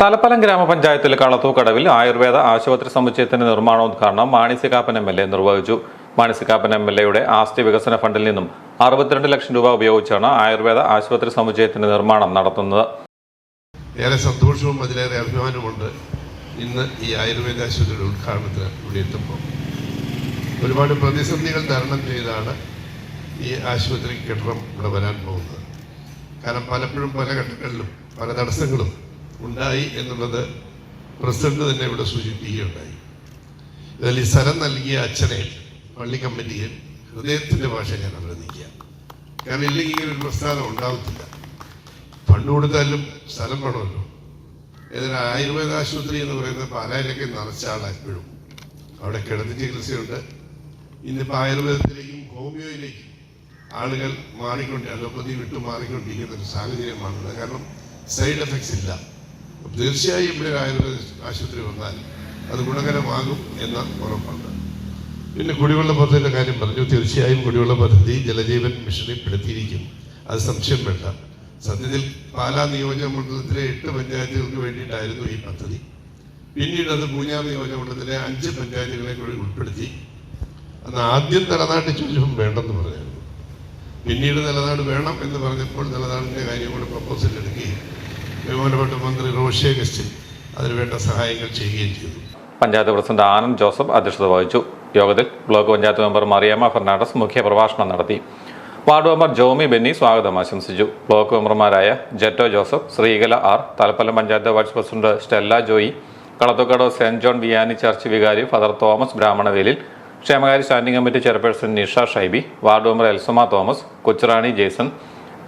തലപ്പലം ഗ്രാമപഞ്ചായത്തിൽ കളത്തൂക്കടവിൽ ആയുർവേദ ആശുപത്രി സമുച്ചയത്തിന്റെ നിർമ്മാണോദ്ഘാടനം മാണിസികാപ്പൻ എം എൽ എ നിർവഹിച്ചു. മാണിസികാപ്പൻ എം എൽ എയുടെ ആസ്തി വികസന ഫണ്ടിൽ നിന്നും അറുപത്തിരണ്ട് ലക്ഷം രൂപ ഉപയോഗിച്ചാണ് ആയുർവേദ ആശുപത്രി സമുച്ചയത്തിന്റെ നിർമ്മാണം നടത്തുന്നത്. ഏറെ സന്തോഷവും അതിലേറെ അഭിമാനമുണ്ട് ഇന്ന് ഈ ആയുർവേദ ആശുപത്രിയുടെ ഉദ്ഘാടനത്തിന് ഇവിടെ എത്തുമ്പോൾ. ഒരുപാട് പ്രതിസന്ധികൾ തരണം ചെയ്താണ് ഈ ആശുപത്രി കെട്ടിടം ഇവിടെ വരാൻ പോകുന്നത്. കാരണം പലപ്പോഴും പല ഘട്ടങ്ങളിലും പല തടസ്സങ്ങളും ഉണ്ടായി എന്നുള്ളത് പ്രസിഡന്റ് തന്നെ ഇവിടെ സൂചിപ്പിക്കുകയുണ്ടായി. ഇതിൽ ഈ സ്ഥലം നൽകിയ അച്ഛനെ പള്ളി കമ്മിറ്റിയെ ഹൃദയത്തിന്റെ ഭാഷ ഞാൻ അഭിനന്ദിക്കുക. കാരണം ഇല്ലെങ്കിൽ ഇങ്ങനെ ഒരു പ്രസ്ഥാനം ഉണ്ടാവത്തില്ല. ഫണ്ട് കൊടുത്താലും സ്ഥലം വേണമല്ലോ. ഏതൊരു ആയുർവേദ ആശുപത്രി എന്ന് പറയുന്ന പാലായിലൊക്കെ നിറച്ച ആളാണ് എപ്പോഴും അവിടെ കിടന്ന് ചികിത്സയുണ്ട്. ഇന്നിപ്പോൾ ആയുർവേദത്തിലേക്കും ഹോമിയോയിലേക്കും ആളുകൾ മാറിക്കൊണ്ട് അലോപ്പതി വിട്ടു മാറിക്കൊണ്ടിരിക്കുന്ന ഒരു സാഹചര്യമാണുള്ളത്. കാരണം സൈഡ് എഫക്ട്സ് ഇല്ല. തീർച്ചയായും ഇവിടെ ഒരു ആയുർവേദ ആശുപത്രി വന്നാൽ അത് ഗുണകരമാകും എന്ന ഉറപ്പുണ്ട്. പിന്നെ കുടിവെള്ള പദ്ധതിയുടെ കാര്യം പറഞ്ഞു. തീർച്ചയായും കുടിവെള്ള പദ്ധതി ജലജീവൻ മിഷനിൽ പെടുത്തിയിരിക്കും. അത് സംശയം വേണ്ട. സത്യത്തിൽ പാലാ നിയോജക മണ്ഡലത്തിലെ എട്ട് പഞ്ചായത്തുകൾക്ക് വേണ്ടിയിട്ടായിരുന്നു ഈ പദ്ധതി. പിന്നീട് അത് പൂഞ്ഞാർ നിയോജക മണ്ഡലത്തിലെ അഞ്ച് പഞ്ചായത്തുകളെ കൂടി ഉൾപ്പെടുത്തി. അന്ന് ആദ്യം തലനാട്ട് ചുറ്റും വേണ്ടെന്ന് പറഞ്ഞായിരുന്നു. പിന്നീട് നിലനാട് വേണം എന്ന് പറഞ്ഞപ്പോൾ നിലനാടിന്റെ കാര്യം കൂടി പ്രപ്പോസൽ എടുക്കുകയും ബഹുമാനപ്പെട്ട മന്ത്രി റോഷി അഗസ്റ്റിൻ അതിനുവേണ്ട സഹായങ്ങൾ ചെയ്യുകയും ചെയ്തു. പഞ്ചായത്ത് പ്രസിഡന്റ് ആനന്ദ് ജോസഫ് അധ്യക്ഷത വഹിച്ചു. യോഗത്തിൽ block panchayat member Mariyama Fernandez മുഖ്യപ്രഭാഷണം നടത്തി. വാർഡ് മെമ്പർ ജോമി ബെന്നി സ്വാഗതം ആശംസിച്ചു. ബ്ലോക്ക് മെമ്പർമാരായ Jetto Joseph Sreekala R Thalappalam panchayat vice president Stella Joy Kalathukkada saint John Vianney church വികാരി ഫാദർ തോമസ് ബ്രാഹ്മണവേലിൽ ക്ഷേമകാര്യ standing committee chairperson Nisha Shaibi ward member Elsamma Thomas Kochurani Jason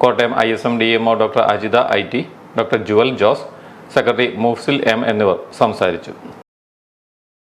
Kottayam I S M D M O doctor Ajitha I T doctor Jewel Jose secretary Mufsil M എന്നിവർ സംസാരിച്ചു.